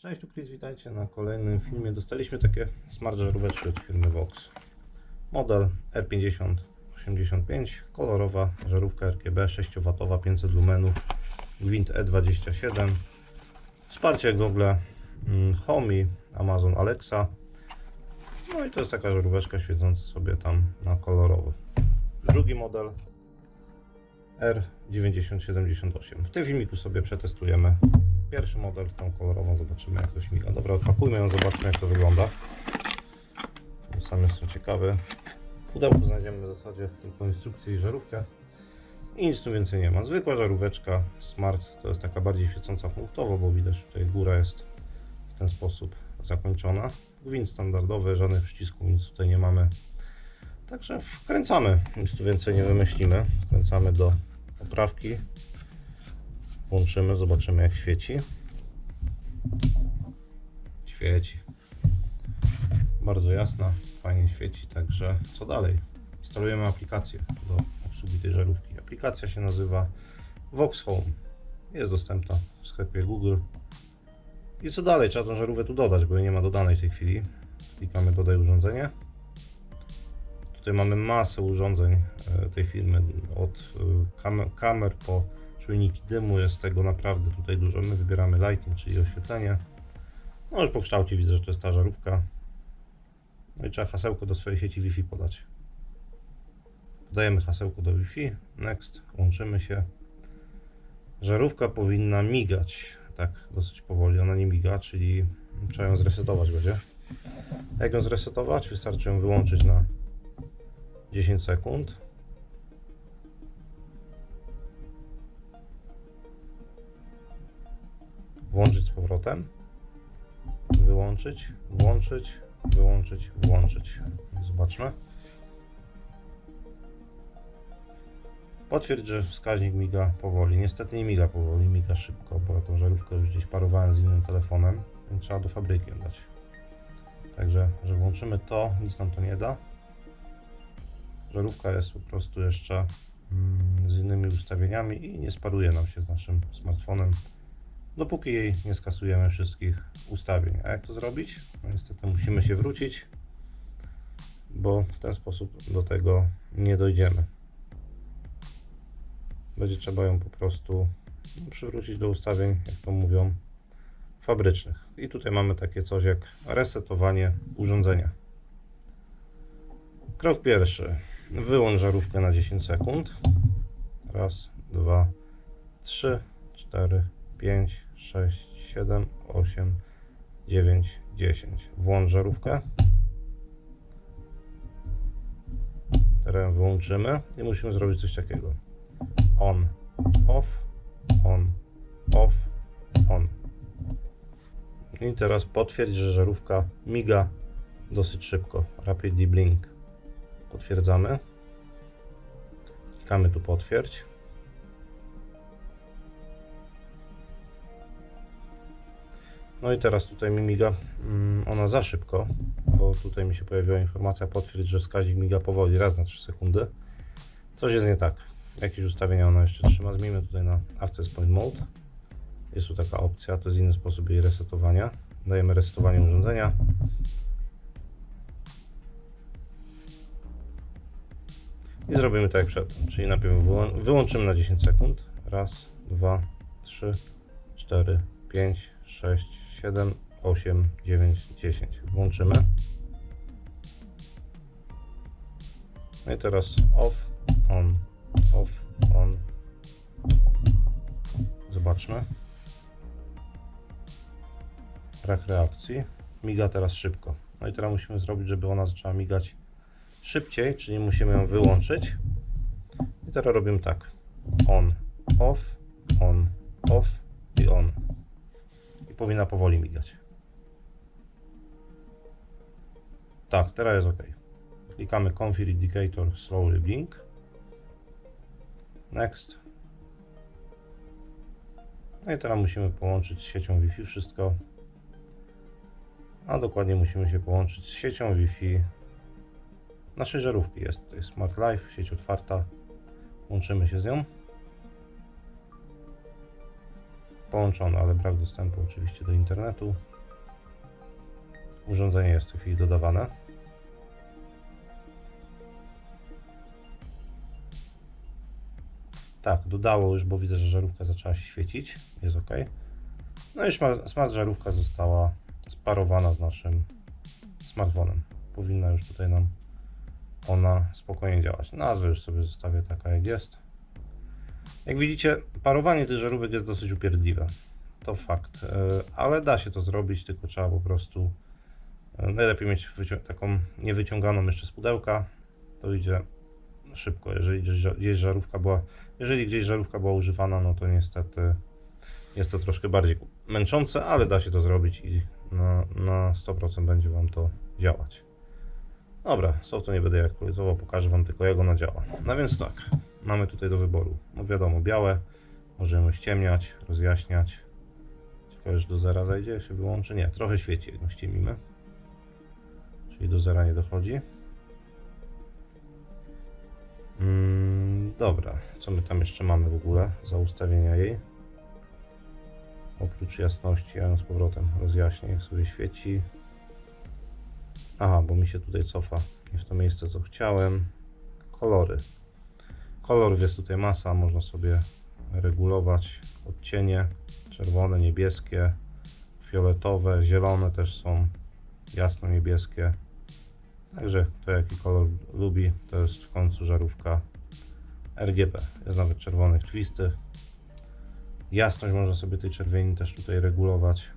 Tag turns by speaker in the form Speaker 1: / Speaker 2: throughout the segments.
Speaker 1: Cześć, tu Chris, witajcie na kolejnym filmie. Dostaliśmy takie smart żaróweczki od firmy Vox. Model R5085, kolorowa żarówka RGB 6W, 500 lumenów, gwint E27, wsparcie Google mm, Home i Amazon Alexa. No i to jest taka żaróweczka świecąca sobie tam na kolorowo. Drugi model R9078. W tym filmiku sobie przetestujemy pierwszy model, tą kolorową, zobaczymy jak to śmiga. Dobra, odpakujmy ją, zobaczmy jak to wygląda. Bo Sam jestem ciekawy. W pudełku znajdziemy w zasadzie tylko instrukcję i żarówkę. I nic tu więcej nie ma. Zwykła żaróweczka Smart to jest taka bardziej świecąca punktowo, bo widać tutaj góra jest w ten sposób zakończona. Gwint standardowy, żadnych przycisków, nic tutaj nie mamy. Także wkręcamy, nic tu więcej nie wymyślimy. Wkręcamy do oprawki. Włączymy, zobaczymy jak świeci. Świeci. Bardzo jasna, fajnie świeci, także co dalej? Instalujemy aplikację do obsługi tej żarówki. Aplikacja się nazywa Vox Home. Jest dostępna w sklepie Google. I co dalej? Trzeba tą żarówkę tu dodać, bo jej nie ma dodanej w tej chwili. Klikamy dodaj urządzenie. Tutaj mamy masę urządzeń e, tej firmy, od e, kam- kamer po czujniki dymu, jest tego naprawdę tutaj dużo. My wybieramy lighting, czyli oświetlenie. No już po kształcie widzę, że to jest ta żarówka. No i trzeba hasełko do swojej sieci Wi-Fi podać. Podajemy hasełko do Wi-Fi, next, łączymy się. Żarówka powinna migać, tak dosyć powoli, ona nie miga, czyli trzeba ją zresetować będzie. Jak ją zresetować? Wystarczy ją wyłączyć na 10 sekund. Włączyć z powrotem. Wyłączyć, włączyć, wyłączyć, włączyć. Zobaczmy. Potwierdź, że wskaźnik miga powoli. Niestety nie miga powoli, miga szybko, bo tą żarówkę już gdzieś parowałem z innym telefonem, więc trzeba do fabryki dać. Także, że włączymy to, nic nam to nie da. Żarówka jest po prostu jeszcze mm, z innymi ustawieniami i nie sparuje nam się z naszym smartfonem, dopóki jej nie skasujemy wszystkich ustawień. A jak to zrobić? No niestety musimy się wrócić, bo w ten sposób do tego nie dojdziemy. Będzie trzeba ją po prostu przywrócić do ustawień, jak to mówią, fabrycznych. I tutaj mamy takie coś jak resetowanie urządzenia. Krok pierwszy. Wyłącz żarówkę na 10 sekund. Raz, dwa, trzy, cztery, pięć, sześć, siedem, osiem, dziewięć, dziesięć. Włącz żarówkę. Teraz wyłączymy i musimy zrobić coś takiego. On, off, on, off, on. I teraz potwierdź, że żarówka miga dosyć szybko. Rapidly blink. Potwierdzamy. Klikamy tu potwierdź. No i teraz tutaj mi miga mm, ona za szybko, bo tutaj mi się pojawiła informacja potwierdź, że wskaźnik miga powoli, raz na 3 sekundy. Coś jest nie tak. Jakieś ustawienia ona jeszcze trzyma. Zmieńmy tutaj na Access Point Mode. Jest tu taka opcja, to jest inny sposób jej resetowania. Dajemy resetowanie urządzenia. I zrobimy tak jak przedtem, czyli najpierw wyłą- wyłączymy na 10 sekund. Raz, dwa, trzy, cztery, pięć, sześć, siedem, osiem, dziewięć, dziesięć. Włączymy. No i teraz off, on, off, on. Zobaczmy. Brak reakcji. Miga teraz szybko. No i teraz musimy zrobić, żeby ona zaczęła migać szybciej, czyli musimy ją wyłączyć. I teraz robimy tak. On, off, on, off powinna powoli migać. Tak, teraz jest ok. Klikamy Config Indicator Slowly Blink. Next. No i teraz musimy połączyć z siecią Wi-Fi wszystko. A dokładnie musimy się połączyć z siecią Wi-Fi naszej żarówki. Jest tutaj Smart Life, sieć otwarta. Łączymy się z nią. Połączone, ale brak dostępu oczywiście do internetu. Urządzenie jest w tej chwili dodawane. Tak, dodało już, bo widzę, że żarówka zaczęła się świecić. Jest ok. No i smart żarówka została sparowana z naszym smartfonem. Powinna już tutaj nam ona spokojnie działać. Nazwę już sobie zostawię taka jak jest. Jak widzicie, parowanie tych żarówek jest dosyć upierdliwe. To fakt, e, ale da się to zrobić, tylko trzeba po prostu e, najlepiej mieć taką niewyciąganą jeszcze z pudełka. To idzie szybko. Jeżeli gdzieś żarówka była, jeżeli gdzieś żarówka była używana, no to niestety jest to troszkę bardziej męczące, ale da się to zrobić i na, na 100% będzie Wam to działać. Dobra, softu nie będę aktualizował, pokażę Wam tylko jak ona działa. No więc tak, mamy tutaj do wyboru, no wiadomo, białe, możemy ściemniać, rozjaśniać. Ciekawe, czy do zera zajdzie, się wyłączy? Nie, trochę świeci, jak go ściemimy. Czyli do zera nie dochodzi. Mm, dobra, co my tam jeszcze mamy w ogóle za ustawienia jej? Oprócz jasności, ja ją z powrotem rozjaśnię, jak sobie świeci. Aha, bo mi się tutaj cofa nie w to miejsce, co chciałem. Kolory. Kolorów jest tutaj masa, można sobie regulować odcienie. Czerwone, niebieskie, fioletowe, zielone też są, jasno-niebieskie. Także kto jaki kolor lubi, to jest w końcu żarówka RGB. Jest nawet czerwony krwisty. Jasność można sobie tej czerwieni też tutaj regulować.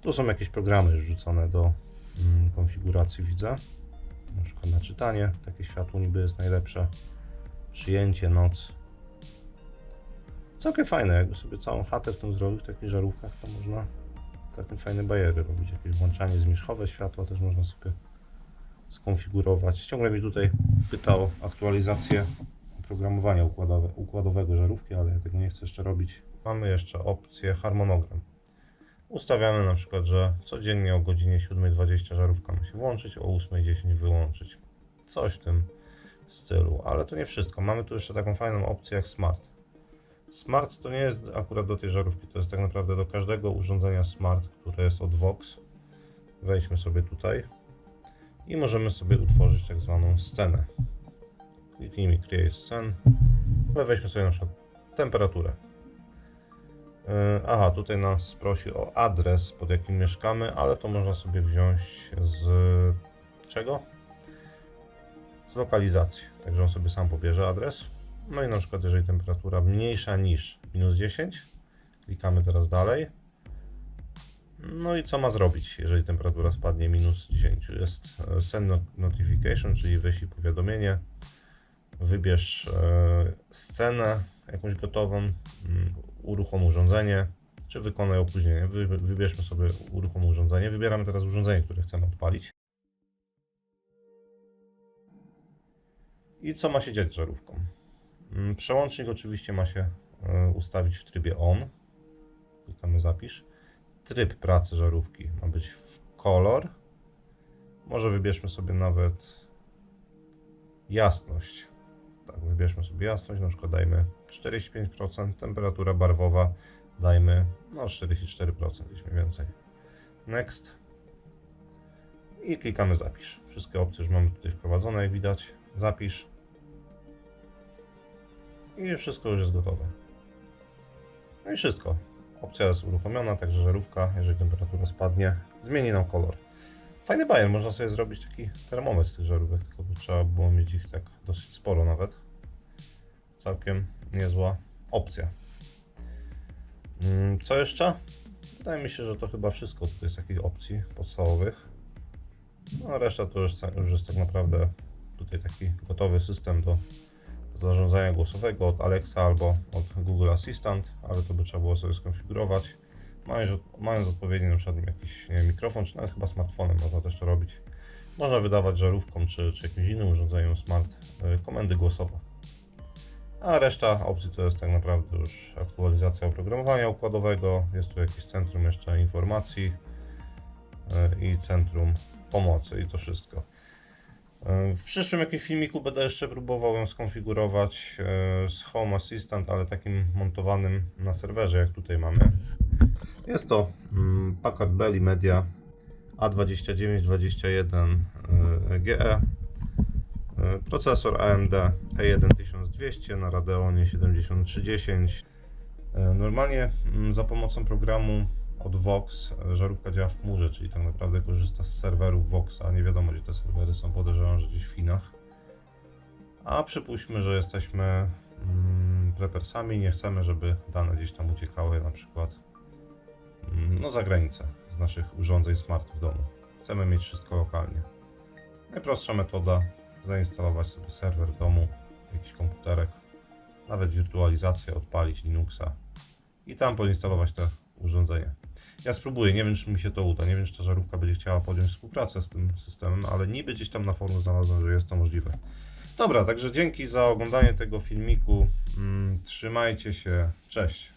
Speaker 1: Tu są jakieś programy już rzucone do konfiguracji widzę. Na przykład na czytanie. Takie światło niby jest najlepsze. Przyjęcie, noc. Całkiem fajne. Jakby sobie całą chatę w tym zrobił, w takich żarówkach, to można całkiem fajne bajery robić. Jakieś włączanie zmierzchowe światła też można sobie skonfigurować. Ciągle mi tutaj pytał aktualizację oprogramowania układowe, układowego żarówki, ale ja tego nie chcę jeszcze robić. Mamy jeszcze opcję harmonogram. Ustawiamy na przykład, że codziennie o godzinie 7.20 żarówka ma się włączyć, o 8.10 wyłączyć. Coś w tym stylu, ale to nie wszystko. Mamy tu jeszcze taką fajną opcję jak Smart. Smart to nie jest akurat do tej żarówki, to jest tak naprawdę do każdego urządzenia Smart, które jest od Vox. Wejdźmy sobie tutaj i możemy sobie utworzyć tak zwaną scenę. Kliknijmy Create Scene, ale weźmy sobie na przykład temperaturę. Yy, Aha, tutaj nas prosi o adres, pod jakim mieszkamy, ale to można sobie wziąć z czego? Z lokalizacji. Także on sobie sam pobierze adres. No i na przykład, jeżeli temperatura mniejsza niż minus 10, klikamy teraz dalej. No i co ma zrobić, jeżeli temperatura spadnie minus 10? Jest e, send not- notification, czyli wyślij powiadomienie. Wybierz e, scenę jakąś gotową, mm, uruchom urządzenie, czy wykonaj opóźnienie. Wy, wybierzmy sobie uruchom urządzenie. Wybieramy teraz urządzenie, które chcemy odpalić. I co ma się dziać z żarówką? Mm, Przełącznik oczywiście ma się e, ustawić w trybie on. Klikamy zapisz. Tryb pracy żarówki ma być w kolor. Może wybierzmy sobie nawet jasność. Tak, wybierzmy sobie jasność, na przykład dajmy 45%, temperatura barwowa dajmy no 44% gdzieś mniej więcej. Next. I klikamy zapisz. Wszystkie opcje już mamy tutaj wprowadzone, jak widać. Zapisz. I wszystko już jest gotowe. No i wszystko. Opcja jest uruchomiona, także żarówka, jeżeli temperatura spadnie, zmieni nam kolor. Fajny bajer, można sobie zrobić taki termometr z tych żarówek, tylko by trzeba było mieć ich tak dosyć sporo nawet. Całkiem niezła opcja. Mm, Co jeszcze? Wydaje mi się, że to chyba wszystko tutaj z takich opcji podstawowych. No a reszta to już, już jest tak naprawdę tutaj taki gotowy system do zarządzania głosowego od Alexa albo od Google Assistant, ale to by trzeba było sobie skonfigurować. Mając, mając odpowiedni na przykład jakiś mikrofon, czy nawet chyba smartfonem można też to robić. Można wydawać żarówką czy, czy jakimś innym urządzeniem smart y, komendy głosowe. A reszta opcji to jest tak naprawdę już aktualizacja oprogramowania układowego. Jest tu jakieś centrum jeszcze informacji y, i centrum pomocy i to wszystko. E, W przyszłym jakimś filmiku będę jeszcze próbował ją skonfigurować z Home Assistant, ale takim montowanym na serwerze, jak tutaj mamy. Jest to mm, Packard Belly Media A2921 e, GE. E, Procesor AMD E1200 na Radeonie 7310. E, Normalnie mm, za pomocą programu od Vox żarówka działa w chmurze, czyli tak naprawdę korzysta z serwerów Voxa. Nie wiadomo, gdzie te serwery są, podejrzewam, że gdzieś w Chinach. A przypuśćmy, że jesteśmy mm, prepersami nie chcemy, żeby dane gdzieś tam uciekały na przykład no, za granicę z naszych urządzeń smart w domu. Chcemy mieć wszystko lokalnie. Najprostsza metoda zainstalować sobie serwer w domu, jakiś komputerek, nawet wirtualizację, odpalić Linuxa i tam poinstalować te urządzenia. Ja spróbuję, nie wiem czy mi się to uda, nie wiem czy ta żarówka będzie chciała podjąć współpracę z tym systemem, ale niby gdzieś tam na forum znalazłem, że jest to możliwe. Dobra, także dzięki za oglądanie tego filmiku. Mm, Trzymajcie się, cześć.